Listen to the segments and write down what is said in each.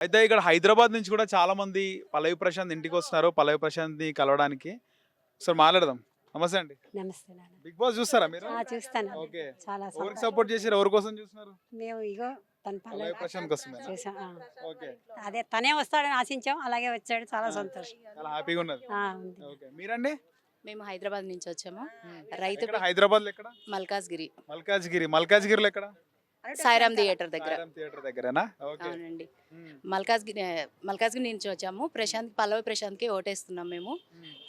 అయితే ఇక్కడ హైదరాబాద్ నుంచి కూడా చాలా మంది పల్లవి ప్రశాంత్ ఇంటికి వస్తున్నారు. పల్లవి ప్రశాంత్ని కలవడానికి. సార్ మాట్లాడదాం. నమస్తే అండి. నమస్తే నాన్న. బిగ్ బాస్ చూస్తారా మీరు? ఆ, చూస్తాను. ఓకే. చాలా ఎవరికి సంతోషం. సపోర్ట్ చేసారు ఎవరి కోసం చూస్తున్నారు? మేము ఇగో తన పల్లవి పల్లవి ప్రశాంత్ కోసమే చూసాం ఆ. ఓకే. అదే తనే వస్తాడని ఆశించాం. అలాగే వచ్చాడు. చాలా సంతోషం. చాలా హ్యాపీగా ఉన్నది. ఆ, ఉంది. ఓకే. మీరండి? మేము హైదరాబాద్ నుంచి వచ్చాము. రైతు ఎక్కడ? హైదరాబాద్లో ఎక్కడ? మల్కాజ్గిరి. మల్కాజ్గిరి. మల్కాజ్గిరిలో ఎక్కడ? సాయిరామ్ థియేటర్ దగ్గర. థియేటర్ దగ్గరేనా? ఓకే. అవునండి. మల్కాజ్గిరి మల్కాజ్గిరి నుంచి వచ్చాము. ప్రశాంత్ పల్లవి ప్రశాంత్కి ఓటేస్తున్నాం మేము.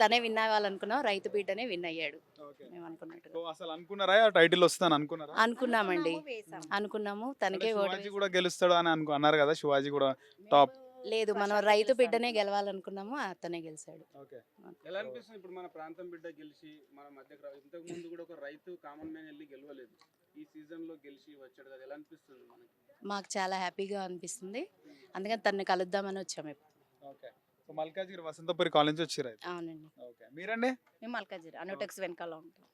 తనే విన్ అవ్వాలనుకున్నాం. రైతు బిడ్డనే విన్ అయ్యాడు. ఓకే. మేము అనుకున్నట్టు అసలు అనుకున్నారా? టైటిల్ వస్తాను అనుకున్నారా? అనుకున్నామండి. అనుకున్నాము తనకే ఓటు కూడా గెలుస్తాడు అని అనుకో అన్నారు కదా శివాజీ కూడా టాప్. లేదు మనం రైతు బిడ్డనే గెలవాలనుకున్నాము. అతనే గెలిచాడు. ఓకే. ఎలా అనిపిస్తుంది ఇప్పుడు మన ప్రాంతం బిడ్డ గెలిచి మన మధ్యకు రా- ఇంతకు ముందు కూడా ఒక రైతు కామన్ మ్యాన్ వెళ్ళి గెలవలేదు. ఈ సీజన్లో గెలిచి వచ్చాడు కదా ఎలా అనిపిస్తుంది మనకి? మాకు చాలా హ్యాపీగా అనిపిస్తుంది. అందుకని తనని కలుద్దామని వచ్చాము ఇప్పుడు okay. So Malkajgiri Vasanthapuri college నుంచి వచ్చారు అయితే? అవునండి. ఓకే. మీరండి? మేము మల్కాజిరి అనుటెక్స్ వెనకాల ఉంటాం.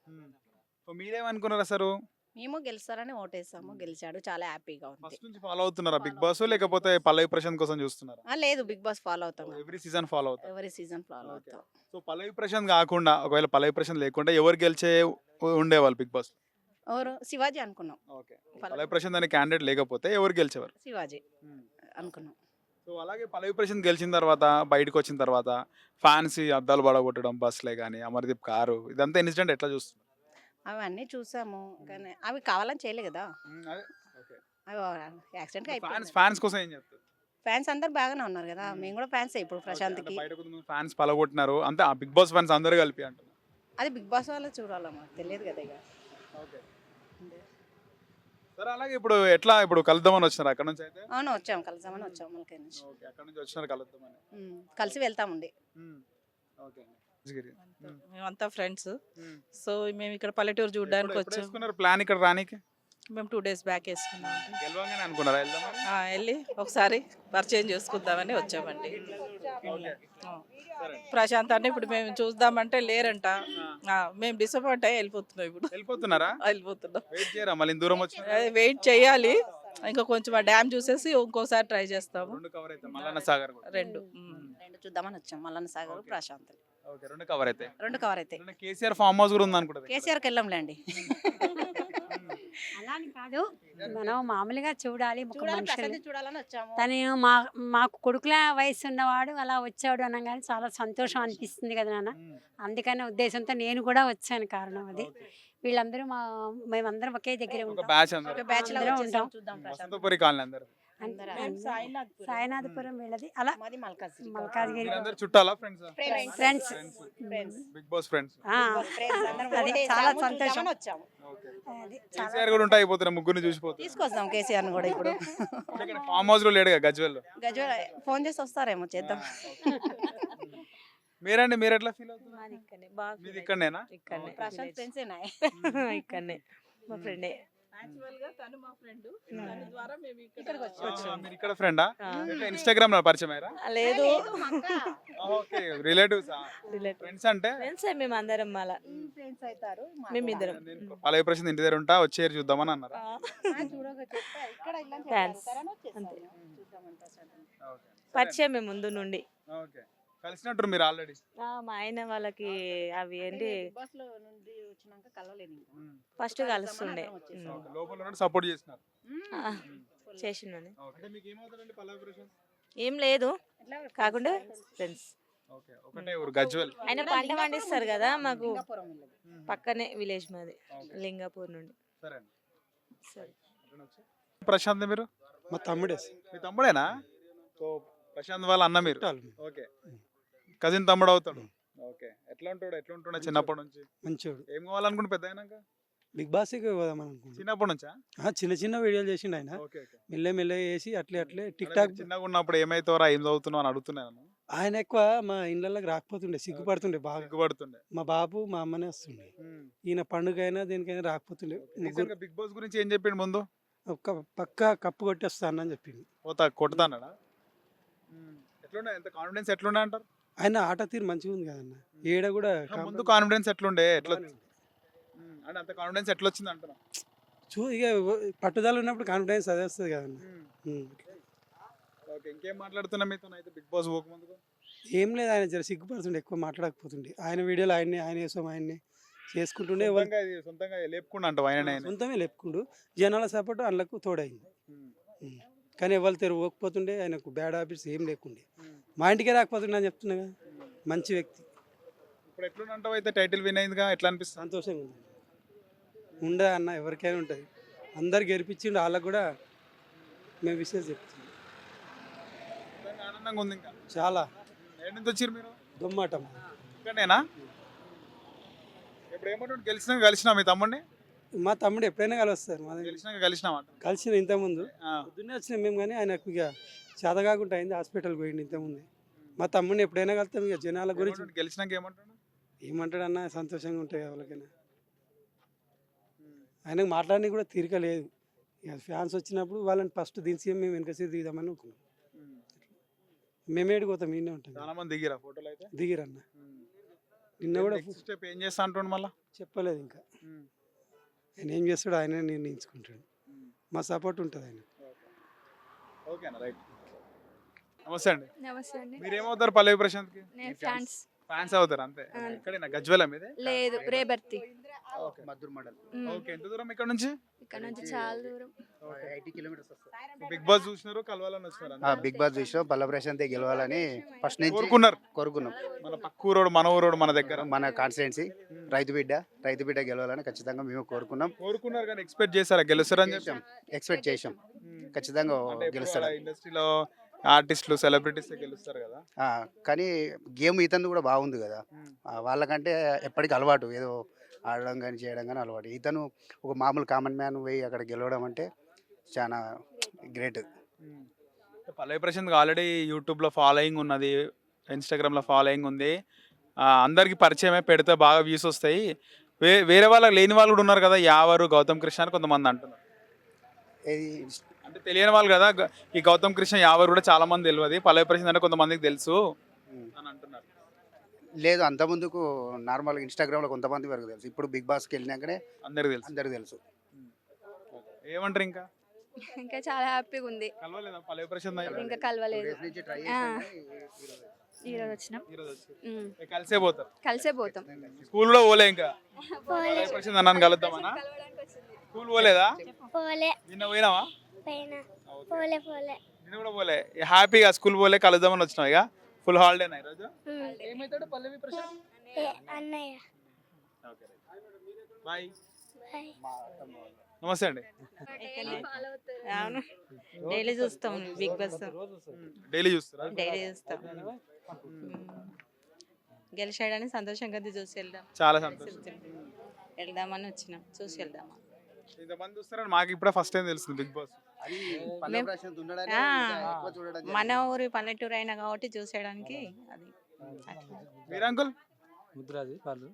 సో మీరేమనుకున్నారు అసలు మేము గెలుస్తారని ఓటేసాము గెలిచాడు చాలా హ్యాపీగా ఉంది. ఫస్ట్ నుంచి ఫాలో అవుతున్నారా? బిగ్ బాస్ లేకపోతే పల్లవి ప్రశాంత్ కోసం చూస్తున్నారా? ఆ, లేదు బిగ్ బాస్ ఫాలో అవుతాం. ఎవ్రీ సీజన్ ఫాలో అవుతారు ఎవరి సీజన్ ఫాలో Okay. అవుతాం. సో పల్లవి ప్రశాంత్ కాకుండా ఒకవేళ పల్లవి ప్రశాంత్ లేకుండా ఎవరు గెలిచే ఉండేవాళ్ళు బిగ్ బాస్? ఎవరు? శివాజీ అనుకున్నాం. ఓకే. పల్లవి ప్రశాంత్ అనే క్యాండిడేట్ లేకపోతే ఎవరు గెలిచేవారు? శివాజీ అనుకున్నాం. సో అలాగే పల్లవి ప్రశాంత్ గెలిచిన తర్వాత బయటకు వచ్చిన తర్వాత ఫ్యాన్స్ అద్దాలు పడగొట్టడం బస్లే కానీ అమర్దీప్ కారు ఇదంతా ఇన్సిడెంట్ ఎట్లా చూస్తున్నారు? అవన్నీ చూసాము. కానీ అవి కావాలని చేయలే కదా. ఓకే. అవి యాక్సిడెంట్ ఫ్యాన్స్ ఫ్యాన్స్ కోసం ఏం చెప్తారు ఫ్యాన్స్ అందరు బాగానే ఉన్నారు కదా. మేము కూడా ఫ్యాన్స్ ఇప్పుడు ప్రశాంత్కి. ఫ్యాన్స్ పలగొట్టినారు. అంతే బిగ్ బాస్ ఫ్యాన్స్ అందరూ కలిపి అంటున్నారు. అది బిగ్ బాస్ వాళ్ళు చూడాలి మాకు? తెలియదు కదా ఇక. ఓకే. సరే అలాగే ఇప్పుడు ఎట్లా ఇప్పుడు కలుద్దామని వచ్చినారు? అక్కడ నుంచి అయితే? అవును వచ్చాము కలిసామని వచ్చాము మళ్ళీ నుంచి. ఓకే అక్కడ నుంచి వచ్చినారు కలుద్దామని. ఉమ్, కలిసి వెళ్తామండి. ఓకే రాజగిరి. మ్మ్. మేమంతా ఫ్రెండ్స్. సో మేము ఇక్కడ పల్లెటూరు చూడడానికి ఎప్పుడు- ఎప్పుడు వచ్చాం. వేసుకున్నారు? ప్లాన్ ఇక్కడ రానికి? మేము టూ డేస్ బ్యాక్ వేసుకున్నాం గెలవంగానే అనుకున్నారా వెళ్దామని? ఆ, వెళ్ళి ఒకసారి పరిచయం చేసుకుందామని వచ్చామండి. ఓకే. ఆ. ప్రశాంత్ అంటే ఇప్పుడు మేము చూద్దామంటే లేరంట. మేము డిసప్పాయింట్ అయ్యి వెళ్ళిపోతున్నాం ఇప్పుడు. వెళ్ళిపోతున్నారా? వెళ్ళిపోతున్నాం. వెయిట్ చేయరా? మళ్ళీ ఇంత దూరం వచ్చి వెయిట్ చేయాలి. ఇంకా కొంచెం ఆ డ్యామ్ చూసేసి ఇంకోసారి ట్రై చేస్తాము. రెండు కవర్ అయితే మల్లన్న సాగర్ కూడా. రెండు. చూద్దామని వచ్చాం మల్లన్న సాగర్. ప్రశాంత్. రెండు కవర్ అయితే. రెండు కవర్ అయితే. కేసీఆర్ ఫామ్ హౌస్ కూడా ఉంది అనుకుంటా కేసీఆర్కి వెళ్ళంలేండి. అలా అని కాదు. మనం మామూలుగా చూడాలి ఒక చూడాలని వచ్చాము. తను మా మాకు కొడుకుల వయసు ఉన్నవాడు అలా వచ్చాడు అనగానే చాలా సంతోషం అనిపిస్తుంది కదా నాన్న. అందుకనే ఉద్దేశంతో నేను కూడా వచ్చాను కారణం అది. వీళ్ళందరూ మా మేమందరం ఒకే దగ్గర ఒక ఉంటాం. బ్యాచ్ ఒక అందరు బ్యాచ్లో అందరం వచ్చేసాం ఉంటాం. చూద్దాం ప్రశాంత్ వసంతపురి కాలనీ అందరు. అంతే. మేము సాయినాథ్పురం. వీళ్ళది. అలా మాది మల్కాజ్గిరి. మల్కాజ్గిరి. అందరు చుట్టాలా friends. Friends. Friends. Bigg Boss friends. ఆ, Friends అందరం అది చాలా సంతోషం. వచ్చాము. కేసీఆర్ కూడా ఉంటా అయిపోతున్నా ముగ్గురిని తీసుకొస్తాం కేసీఆర్ కూడా ఇప్పుడు. ఫామ్ హౌస్లో లేడుగా గజ్వెల్ ఫోన్ చేసి వస్తారేమో చేద్దాం. మీరండి మీరు ఎట్లా ఫీల్ అవుతున్నారు? మాది ఇక్కడనే ప్రశాంత్ మా ఫ్రెండే. Actual గా తను మా ఫ్రెండ్. తన ద్వారా మేము ఇక్కడ ఇక్కడికి వచ్చి. ఆ, మీరు ఇక్కడ ఫ్రెండా? ఆ. ఇన్స్టాగ్రామ్లో పరిచయం అయ్యారా లేదు. ఓకే. రిలేటివ్స్? రిలేటివ్ ఫ్రెండ్స్ అంటే? ఫ్రెండ్స్ మేము అందరం మళ్ళా ఫ్రెండ్స్ అవుతారు మేమిద్దరం. నేను పల్లవి ప్రశాంత్ ఇంటి దగ్గర ఉంటా వచ్చేరు చూద్దామని అన్నారా. పరిచయం మేము ముందు నుండి. ఓకే. కలిసినట్టు మీరు ఆల్రెడీ ఆ, మా ఆయన వాళ్ళకి అవి ఏంటి? బస్లో నుండి వచ్చినాక కలవలేదు. ఫస్ట్ కలుస్తుండే. లోపల సపోర్ట్ చేసినారు. ఆ, చేసిండని. అంటే మీకు ఏమవుతారండి పల్లవి ప్రశాంత్ ఏం లేదు. కాకుండా ఫ్రెండ్స్ ఓకే ఒకటే ఊరు గజ్వెల్. ఆయన పంట పండిస్తారు కదా మాకు. పక్కనే విలేజ్ మాది లింగాపూర్ నుండి. సరే అండి. సరే. ప్రశాంత్ మీరు? మా తమ్ముడే మీ తమ్ముడేనా? సో ప్రశాంత్ వాళ్ళ అన్న మీరు? ఓకే. కజిన్ తమ్ముడు అవుతాడు. ఓకే. ఎట్లా ఉంటాడు? ఎట్లా ఉంటున్నా చిన్నప్పటి నుంచి? మంచోడు. ఏం కావాలనుకుంటే పెద్ద అయినాక? బిగ్ బాస్ పోదాం అనుకుంటున్నా. చిన్నప్పటి నుంచా? ఆ, చిన్న చిన్న వీడియోలు చేసిండు ఆయన. Okay okay. మెల్లె మెల్లె వేసి అట్లే అట్లే టిక్ టాక్ చిన్నగా ఉన్నప్పుడు ఏమైతావురా ఏం చదువుతున్నావు అని అడుగుతున్నాను ఆయన ఎక్కువ మా ఇళ్ళకి రాకపోతుండే సిగ్గుపడుతుండే బాగా. సిగ్గుపడుతుండే. మా బాబు మా అమ్మనే వస్తుండే. ఈయన పండుగ అయినా దేనికైనా రాకపోతుండే. బిగ్ బాస్ గురించి ఏం చెప్పిండు ముందు? ఒక్క పక్క కప్పు కొట్టేస్తానని చెప్పిండు. పోతా కొడతాడా ఎట్లుండే ఎంత కాన్ఫిడెన్స్ ఎట్లుండే అంటారు? ఆయన ఆట తీరు మంచిగా ఉంది కదన్న. ఏడ కూడా ముందు కాన్ఫిడెన్స్ ఎట్లుండే? ఎట్లా అంటే అంత కాన్ఫిడెన్స్ ఎట్లా వచ్చింది అంటున్నా చూ ఇక పట్టుదల ఉన్నప్పుడు కాన్ఫిడెన్స్ అదే వస్తుంది కదన్న. ఓకే ఇంకేం మాట్లాడుతున్నా మీతో అయితే బిగ్ బాస్ పోకముందుకు. ఏం లేదు ఆయన జర సిగ్గుపడుతుండే ఎక్కువ మాట్లాడకపోతుండే. ఆయన వీడియోలు ఆయన్ని ఆయన వేసాం ఆయన్ని చేసుకుంటుండే సొంతంగా లేపుకుండా అంటావు ఆయన సొంతమే లేపుకుండు. జనాల సపోర్ట్ అందులోకి తోడైంది. కానీ ఎవరు తెరవకపోతుండే ఆయనకు బ్యాడ్ హ్యాబిట్స్ ఏం లేకుండే. మా ఇంటికే రాకపోతుండే అని చెప్తున్నా కదా. మంచి వ్యక్తి. ఇప్పుడు ఎట్లుంటావు అయితే టైటిల్ విన్ అయిందిగా? ఎట్లా అనిపిస్తుంది? సంతోషంగా ఉంది. ఉండదు అన్న ఎవరికైనా ఉంటుంది. అందరు గెలిపించిండు వాళ్ళకు కూడా మేము విషయం చెప్తున్నాం. ఆనందంగా ఉంది ఇంకా. చాలా. ఏడు నుంచి వచ్చారు మీరు? దుమ్మాటం. ఇక్కడనేనా ఇప్పుడు ఏమంటుండు? గెలిచినాక కలిసినా మీ తమ్ముడిని? మా తమ్ముడు ఎప్పుడైనా కలుస్తారు మా దగ్గర. గెలిచినాక కలిసినామాట కలిసిన ఇంతకుముందు. పొద్దున్నే వచ్చినాం మేము కానీ ఆయనకు ఇక చేత కాకుండా అయింది హాస్పిటల్ పోయింది ఇంతకుముందే మా తమ్ముడిని ఎప్పుడైనా కలుస్తాం ఇక జనాల గురించి? గెలిచినాక ఏమంటుండు? ఏమంటాడన్నా సంతోషంగా ఉంటాయి ఎవరికైనా ఆయనకు మాట్లాడడానికి కూడా తీరిక లేదు. ఇక ఫ్యాన్స్ వచ్చినప్పుడు వాళ్ళని ఫస్ట్ దించి మేము వెనక సీట్ దిగుదామని అనుకున్నాం. మేమేడికి పోతాం ఈయనే ఉంటాం. చాలా మంది దిగిరా ఫోటోలు అయితే? దిగిరన్న. నిన్న కూడా స్టెప్ ఏం చేస్తా అంటుండు మళ్ళా? చెప్పలేదు ఇంకా. ఆయన ఏం చేస్తాడో ఆయనే నిర్ణయించుకుంటాడు. మా సపోర్ట్ ఉంటుంది ఆయన ఓకేనా రైట్. నమస్తే అండి. నమస్తే అండి. మీరేమవుతారు పల్లవి ప్రశాంత్కి? నేను ఫ్యాన్స్. ఫ్యాన్స్. అవుతారు అంతే. ఆ. ఇక్కడేనా గజ్వెల మీదే? లేదు రేబర్తి. ఓకే. ఎంత దూరం ఇక్కడ నుంచి? ఇక్కడ నుంచి చాలా దూరం. ఎయిటీ కిలోమీటర్స్ వస్తుంది బిగ్ బాస్ చూసినారు కలవాలని వచ్చినారు? బిగ్ బాస్ చూసినాం పల్ల ప్రశాంతే గెలవాలని ఫస్ట్ నుంచి కోరుకున్నారు. కోరుకున్నాం. మన పక్క ఊరోడు మన ఊరోడు మన దగ్గర. మన కాన్స్టిట్యున్సీ రైతు బిడ్డ రైతు బిడ్డ గెలవాలని ఖచ్చితంగా మేము కోరుకున్నాం. కోరుకున్నారు కానీ ఎక్స్పెక్ట్ చేశారా? గెలుస్తారని చెప్పి? చేశాం. ఎక్స్పెక్ట్ చేసాం ఖచ్చితంగా గెలుస్తాడు ఇండస్ట్రీలో ఆర్టిస్టులు సెలబ్రిటీస్ గెలుస్తారు కదా. ఆ, కానీ గేమ్ ఇతను కూడా బాగుంది కదా. ఆ, వాళ్ళకంటే ఎప్పటికీ అలవాటు ఏదో ఆడడం కానీ చేయడం కానీ అలవాటు. ఇతను ఒక మామూలు కామన్ మ్యాన్ పోయి అక్కడ గెలవడం అంటే చాలా గ్రేట్ పల్లవి ప్రశాంత్ ఆల్రెడీ యూట్యూబ్లో ఫాలోయింగ్ ఉన్నది ఇన్స్టాగ్రామ్లో ఫాలోయింగ్ ఉంది. ఆ, అందరికీ పరిచయమే పెడితే బాగా వ్యూస్ వస్తాయి. వే వేరే వాళ్ళకి లేని వాళ్ళు కూడా ఉన్నారు కదా యావరు గౌతమ్ కృష్ణ అని కొంతమంది అంటున్నారు. ఇది అంటే తెలియని వాళ్ళు కదా ఈ గౌతమ్ కృష్ణ యావరు కూడా చాలా మంది తెలియదు పల్లవి ప్రశాంత్ అంటే కొంతమందికి తెలుసు అని అంటున్నారు. లేదు అంత ముందుకు నార్మల్గా ఇన్స్టాగ్రామ్లో కొంతమంది వరకు తెలుసు. ఇప్పుడు బిగ్ బాస్కి వెళ్ళినాకనే అందరికి తెలుసు. అందరికి తెలుసు. ఏమంటారు ఇంకా? ఇంకా చాలా హ్యాపీగా ఉంది. కలవలేదా? పల్లవి? ఇంకా కలవలేదు. వచ్చినాం. కలిసే పోతారు? కలిసే పోతాం. స్కూల్ పోలే ఇంకా? పల్లవి ప్రశాంత్ అన్నాను కలుద్దామనా? స్కూల్ పోలేదా? పోలే. నిన్న పోయినావా? పైన. ఓకే. పోలే పోలే. నిన్న కూడా పోలే. హ్యాపీగా స్కూల్ పోలే కలుద్దామని వచ్చినావు ఇక. ఫుల్ హాలిడేనా ఈరోజు? ఏమవుతాడు పల్లవి ప్రశాంత్? ఏ, అన్నయ్య. బాయ్. నమస్తే అండి. అవును. డైలీ చూస్తాం బిగ్ బాస్. డైలీ చూస్తారా? డైలీ చూస్తాం. గెలిచాడని సంతోషంగా చూసి వెళ్దాం. చాలా సంతోషం. వెళ్దామని వచ్చినాం చూసి వెళ్దామా? ఇంతమంది చూస్తారని మాకు ఇప్పుడే ఫస్ట్ టైం తెలుస్తుంది బిగ్ బాస్. మన. ఊరి పల్లెటూరు అయినా కాబట్టి చూసేయడానికి అది. అట్లా. మీరు అంకుల్? ముద్రాది వాళ్ళు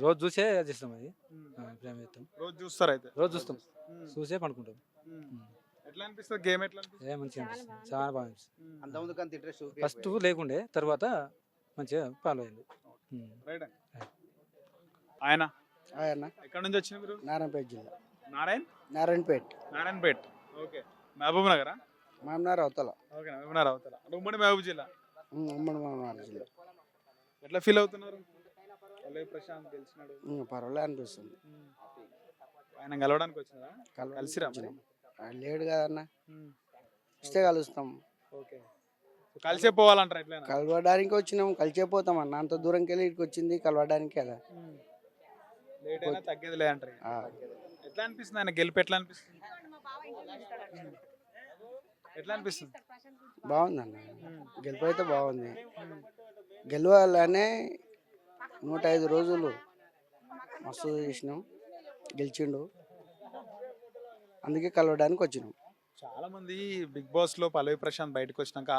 రోజు చూసే చేస్తాం అది. ప్రేమ చేస్తాం రోజు చూస్తారు అయితే. రోజు చూస్తాం. చూసే పండుకుంటాం. ఎట్లా అనిపిస్తుంది? గేమ్ ఎట్లా ఏ మంచిగా అనిపిస్తుంది. చాలా బాగా అనిపిస్తుంది. అంత ఇంట్రెస్ట్ ఫస్ట్ లేకుండే తర్వాత మంచిగా ఫాలో అయింది. రైట్ ఆయన? ఆయన ఎక్కడి నుంచి వచ్చిన మీరు? నారాయణపేట జిల్లా. నారాయణ్? నారాయణపేట. నారాయణపేట్. ఓకే. మహబూబ్ నగరా? మామనార్ అవతల. ఓకే మహబూబ్ నగర్ అవుతారా అంటే ఉమ్మడి మహబూబ్ జిల్లా? ఉమ్, ఉమ్మడి మామనార్ జిల్లా. ఎట్లా ఫీల్ అవుతున్నారు? ప్రశాంత్ గెలిచినాడు. ఉమ్, పర్వాలే అనిపిస్తుంది. ఆయన కలవడానికి వచ్చినారా? కలవడానికి కలిసిరా వచ్చినాం. ఆ, లేడు కదన్న ఇస్తే కలుస్తాం. ఓకే. కలిసే పోవాలంటారా ఎట్లయినా? కలవడానికి వచ్చినాం కలిసే పోతాం అన్న. అంత దూరంకి వెళ్ళి ఇక్కడికి వచ్చింది కలవడానికి కదా. లేట్ అయినా తగ్గేది లే అంటారు. ఆ, ఎట్లా అనిపిస్తుంది ఆయన గెలుపు ఎట్లా అనిపిస్తుంది? ఎట్లా అనిపిస్తుంది? బాగుందన్న. గెలుపు అయితే బాగుంది. గెలవాలనే నూట ఐదు రోజులు మస్తు చేసినాం. గెలిచిండు. అందుకే కలవడానికి వచ్చినాం. చాలా మంది బిగ్ బాస్లో పల్లవి ప్రశాంత్ బయటకు వచ్చినాక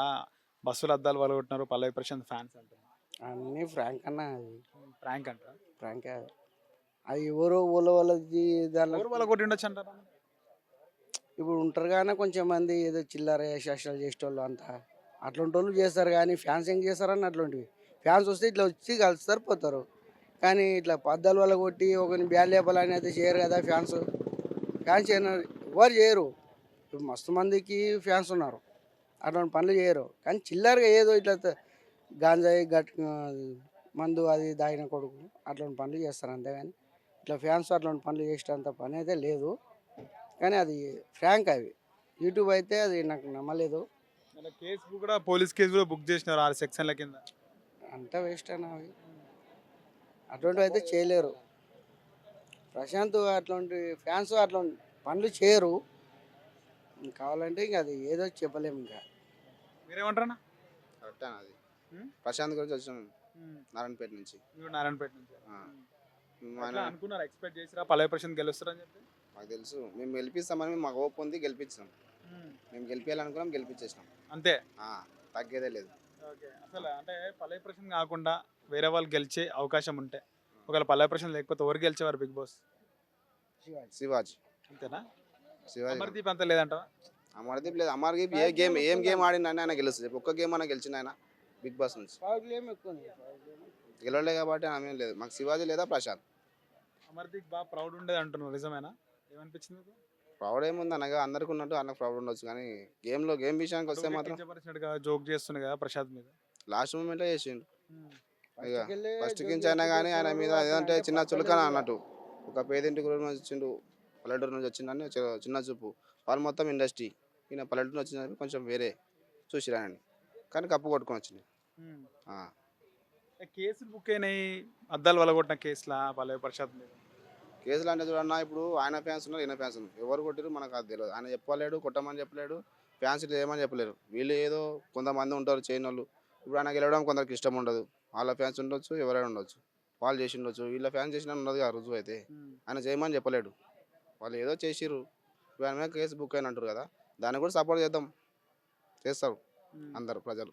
బస్సులు అద్దాలు వలగొట్టినారు పల్లవి ప్రశాంత్ ఫ్యాన్స్ అంటారు అన్నీ ఫ్రాంక్ అన్న అది. ప్రాంక్ అంటారు? ఫ్రాంక్ అది ఎవరో వాళ్ళ వాళ్ళది ఎవరు వలగొట్టి ఉండొచ్చు అంటారు? ఇప్పుడు ఉంటారు కానీ కొంచెం మంది ఏదో చిల్లర శాస్త్రాలు చేసేటోళ్ళు అంతా. అట్లాంటి వాళ్ళు చేస్తారు కానీ ఫ్యాన్స్ ఏం చేస్తారని అట్లాంటివి. ఫ్యాన్స్ వస్తే ఇట్లా వచ్చి కలుస్తారు పోతారు కానీ ఇట్లా పద్దాలు వల్ల కొట్టి ఒకరిని బ్యాల్ లేపాలని అయితే చేయరు కదా ఫ్యాన్స్ ఫ్యాన్స్ చేయరు ఎవరు చేయరు. ఇప్పుడు మస్తు మందికి ఫ్యాన్స్ ఉన్నారు. అటువంటి పనులు చేయరు. కానీ చిల్లరగా ఏదో ఇట్లా గాంజాయి గట్ మందు అది దాగిన కొడుకు అట్లాంటి పనులు చేస్తారు అంతేగాని. ఇట్లా ఫ్యాన్స్ అట్లాంటి పనులు చేసేంత పని అయితే లేదు. కానీ అది ఫ్రాంక్ అవి. యూట్యూబ్ అయితే అది నాకు నమ్మలేదు. కేసు కూడా పోలీస్ కేసు కూడా బుక్ చేసినారు ఆరు సెక్షన్ల కింద. అంతా వేస్ట్ అయినా అవి. అటువంటివి అయితే చేయలేరు. ప్రశాంత్ అట్లాంటి ఫ్యాన్స్ అట్లాంటి పనులు చేయరు. కావాలంటే ఇంకా అది ఏదో చెప్పలేము ఇంకా. మీరేమంటారా కరెక్టే అది. ప్రశాంత్ గురించి వచ్చినాం. నారాయణపేట నుంచి. నారాయణపేట నుంచి. ఆయన అనుకున్నారు? ఎక్స్పెక్ట్ చేసిరా? పల్లవి ప్రశాంత్ గెలుస్తారని చెప్పి? మాకు తెలుసు. మేము గెలిపిస్తామని మాకు ఓపు ఉంది గెలిపించాం మేము. గెలిపించాలనుకున్నాం గెలిపించేసినాం. అంతే? ఆ, తగ్గేదే లేదు. ఓకే. అసలు అంటే పల్లవి ప్రశాంత్ కాకుండా వేరే వాళ్ళు గెలిచే అవకాశం ఉంటే ఒకవేళ పల్లవి ప్రశాంత్ లేకపోతే ఎవరు గెలిచేవారు బిగ్ బాస్? శివాజీ. అంతేనా? శివాజీ. అమర్దీప్ అంత లేదంట అమర్దీప్ లేదు. అమర్దీప్ ఏ గేమ్ ఏం గేమ్ ఆడిన ఆయన గెలుస్తుంది. ఒక్క గేమ్ అయినా గెలిచిన ఆయన. బిగ్ బాస్ నుంచి. ప్రాబ్లం ఎక్కువ. గెలవలే కాబట్టి ఆమె లేదు. మాకు శివాజీ లేదా ప్రశాంత్? అమర్దీప్ బాగా ప్రౌడ్ ఉండేది అంటున్నారు నిజమేనా? ఏమనిపించింది? ప్రౌడ్ ఏముంది అనగా అందరికి ఉన్నట్టు అన్నకు ప్రౌడ్ ఉండొచ్చు కానీ గేమ్లో గేమ్ విషయానికి వస్తే మాత్రం జోక్ చేస్తుంది కదా ప్రశాంత్ మీద. లాస్ట్ మూమెంట్లో చేసిండు. ఇక ఫస్ట్ కించి అయినా కానీ ఆయన మీద ఏదంటే అంటే చిన్న చులకన. అన్నట్టు. ఒక పేదింటి గురి నుంచి వచ్చిండు పల్లెటూరు నుంచి వచ్చిండని చి- చిన్న చూపు. వాళ్ళు మొత్తం ఇండస్ట్రీ. ఈయన పల్లెటూరు నుంచి వచ్చిందని కొంచెం వేరే చూసిరానండి కానీ కప్పు కొట్టుకొని. ఆ. ఏ కేసులు బుక్ అయినాయి? అద్దాలు వలగొట్టిన కేసులా? పల్లవి ప్రశాంత్ మీద కేసులు అంటే చూడన్నా ఇప్పుడు ఆయన ఫ్యాన్స్ ఉన్నారు ఈయన ఫ్యాన్స్ ఉన్నారు. ఎవరు కొట్టిరు మనకు అది తెలియదు ఆయన చెప్పలేడు కొట్టమని చెప్పలేడు ఫ్యాన్స్ ఏమని చెప్పలేరు. వీళ్ళు ఏదో కొంతమంది ఉంటారు చేయని వాళ్ళు. ఇప్పుడు ఆయన గెలవడం కొందరికి ఇష్టం ఉండదు. వాళ్ళ ఫ్యాన్స్ ఉండొచ్చు ఎవరైనా ఉండొచ్చు. వాళ్ళు చేసి ఉండొచ్చు. వీళ్ళ ఫ్యాన్స్ చేసిన ఉండదు కదా రుజువు అయితే. ఆయన చేయమని చెప్పలేడు. వాళ్ళు ఏదో చేసిర్రు. ఇప్పుడు ఆయన మీద కేసు బుక్ అయిన అంటారు కదా. దాన్ని కూడా సపోర్ట్ చేద్దాం. చేస్తారు. అందరు ప్రజలు.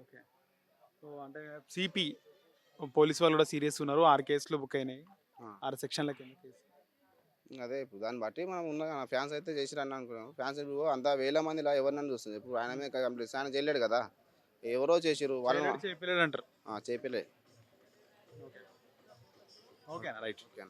ఓకే. సో అంటే సిపి పోలీస్ వాళ్ళు కూడా సీరియస్ ఉన్నారు. ఆరు కేసులు బుక్ అయినాయి. ఆరు సెక్షన్ల కింద కేసు. అదే ఇప్పుడు దాన్ని బట్టి మనం ఉన్న ఫ్యాన్స్ అయితే చేసిరని అనుకున్నాం. ఫ్యాన్స్ ఇప్పుడు అంత వేల మందిలా ఎవరినని చూస్తుంది. ఇప్పుడు ఆయన మీద కంప్లీట్ ఆయన చేయలేడు కదా. ఎవరో చేసిరు వాళ్ళు చేయలేడు అంటారు. చేపలే ఓకే. ఓకేనా? రైట్. ఓకే